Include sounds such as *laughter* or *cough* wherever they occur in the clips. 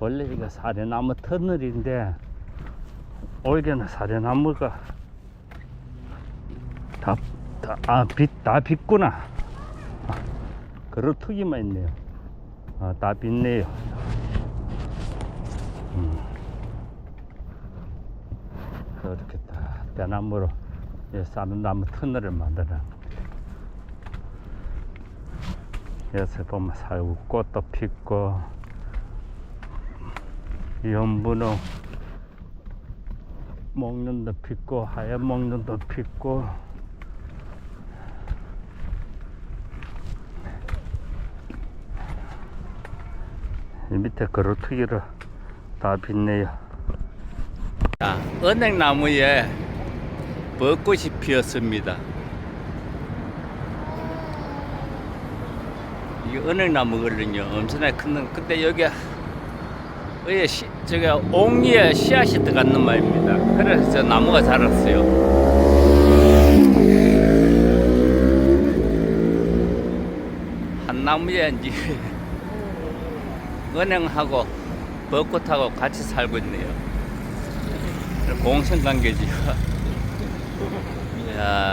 원래 이거 사려나무 터널인데 올해는 사려나무가 다, 다, 아, 빛, 다 빛구나. 아, 그렇투기만 있네요. 아, 다 빛네요. 음. 그렇게 다 대나무로 이 사려나무 터널을 만들어. 여기서 보면 살구 꽃도 피고 연분홍 먹는도 피고 하얀 먹는도 피고 이 밑에 그루트기로 다 빛네요. 자, 은행나무에 벚꽃이 피었습니다. 이게 은행나무거든요. 엄청나게 큰 놈. 근데 여기 의에 시, 저기 옥리에 씨앗이 들어갔는 말입니다. 그래서 저 나무가 자랐어요. 한 나무에 이제 *laughs* 은행하고 벚꽃하고 같이 살고 있네요. 공생관계지요. 이야. *laughs*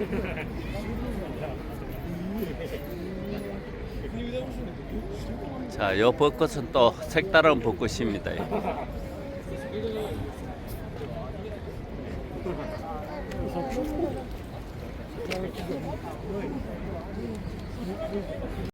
*laughs* 자, 요 벚꽃은 또 색다른 벚꽃입니다.